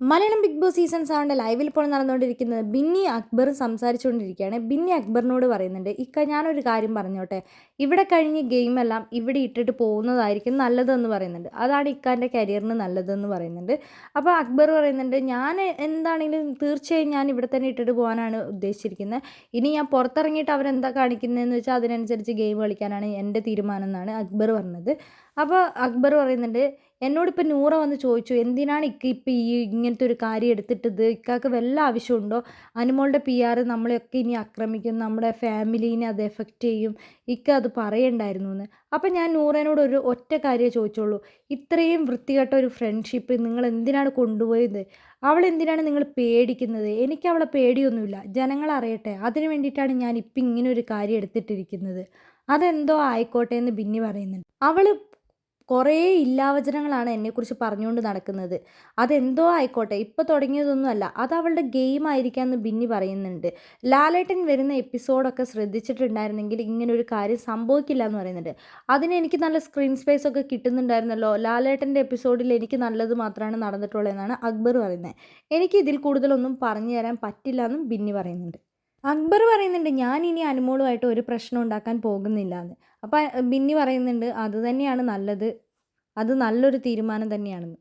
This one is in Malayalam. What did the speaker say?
മലയാളം ബിഗ് ബോസ് സീസൺ സെവന്റെ ലൈവിൽ ഇപ്പോൾ നടന്നുകൊണ്ടിരിക്കുന്നത് ബിന്നി അക്ബർ സംസാരിച്ചുകൊണ്ടിരിക്കുകയാണ്. ബിന്നി അക്ബറിനോട് പറയുന്നുണ്ട് ഇക്ക ഞാനൊരു കാര്യം പറഞ്ഞോട്ടെ? ഇവിടെ കഴിഞ്ഞ് ഗെയിമെല്ലാം ഇവിടെ ഇട്ടിട്ട് പോകുന്നതായിരിക്കും നല്ലതെന്ന് പറയുന്നുണ്ട്. അതാണ് ഇക്കാന്റെ കരിയറിന് നല്ലതെന്ന് പറയുന്നുണ്ട്. അപ്പോൾ അക്ബർ പറയുന്നുണ്ട് ഞാൻ എന്താണെങ്കിലും തീർച്ചയായും ഞാൻ ഇവിടെ തന്നെ ഇട്ടിട്ട് പോകാനാണ് ഉദ്ദേശിച്ചിരിക്കുന്നത്. ഇനി ഞാൻ പുറത്തിറങ്ങിയിട്ട് അവരെന്താ കാണിക്കുന്നതെന്ന് വെച്ചാൽ അതിനനുസരിച്ച് ഗെയിം കളിക്കാനാണ് എന്റെ തീരുമാനം എന്നാണ് അക്ബർ പറഞ്ഞത്. അപ്പോൾ അക്ബർ പറയുന്നുണ്ട് എന്നോടിപ്പോൾ നൂറ വന്ന് ചോദിച്ചു എന്തിനാണ് ഇക്ക ഇപ്പം ഈ ഇങ്ങനത്തെ ഒരു കാര്യം എടുത്തിട്ടത്? ഇക്കാക്ക് വല്ല ആവശ്യമുണ്ടോ? അനുമോളുടെ പി ആർ നമ്മളെയൊക്കെ ഇനി ആക്രമിക്കും നമ്മുടെ ഫാമിലീനെ അത് എഫക്റ്റ് ചെയ്യും. ഇക്ക അത് പറയണ്ടായിരുന്നു എന്ന് അപ്പം ഞാൻ നൂറേനോട് ഒരു ഒറ്റ കാര്യമേ ചോദിച്ചുള്ളൂ. ഇത്രയും വൃത്തികെട്ട ഒരു ഫ്രണ്ട്ഷിപ്പ് നിങ്ങൾ എന്തിനാണ് കൊണ്ടുപോയത്? അവൾ എന്തിനാണ് നിങ്ങൾ പേടിക്കുന്നത്? എനിക്ക് അവളെ പേടിയൊന്നുമില്ല. ജനങ്ങൾ അറിയട്ടെ അതിന് വേണ്ടിയിട്ടാണ് ഞാൻ ഇപ്പം ഇങ്ങനെ ഒരു കാര്യം എടുത്തിട്ടിരിക്കുന്നത്. അതെന്തോ ആയിക്കോട്ടെ എന്ന് ബിന്നി പറയുന്നുണ്ട്. അവൾ കുറേ ഇല്ലാവചനങ്ങളാണ് എന്നെക്കുറിച്ച് പറഞ്ഞുകൊണ്ട് നടക്കുന്നത്. അതെന്തോ ആയിക്കോട്ടെ ഇപ്പോൾ തുടങ്ങിയതൊന്നുമല്ല. അത് അവളുടെ ഗെയിം ആയിരിക്കാമെന്ന് ബിന്നി പറയുന്നുണ്ട്. ലാലേട്ടൻ വരുന്ന എപ്പിസോഡൊക്കെ ശ്രദ്ധിച്ചിട്ടുണ്ടായിരുന്നെങ്കിൽ ഇങ്ങനെ ഒരു കാര്യം സംഭവിക്കില്ല എന്ന് പറയുന്നുണ്ട്. അതിന് എനിക്ക് നല്ല സ്ക്രീൻ സ്പേസ് ഒക്കെ കിട്ടുന്നുണ്ടായിരുന്നല്ലോ. ലാലേട്ടന്റെ എപ്പിസോഡിൽ എനിക്ക് നല്ലത് മാത്രമാണ് നടന്നിട്ടുള്ളത് എന്നാണ് അക്ബർ പറയുന്നത്. എനിക്ക് ഇതിൽ കൂടുതലൊന്നും പറഞ്ഞു തരാൻ പറ്റില്ല എന്നും ബിന്നി പറയുന്നുണ്ട്. അക്ബർ പറയുന്നുണ്ട് ഞാൻ ഇനി അനുമോളുമായിട്ട് ഒരു പ്രശ്നം ഉണ്ടാക്കാൻ പോകുന്നില്ല എന്ന് അപ്പോൾ ബിന്നി പറയുന്നുണ്ട് അത് തന്നെയാണ് നല്ലത്. അത് നല്ലൊരു തീരുമാനം തന്നെയാണെന്ന്.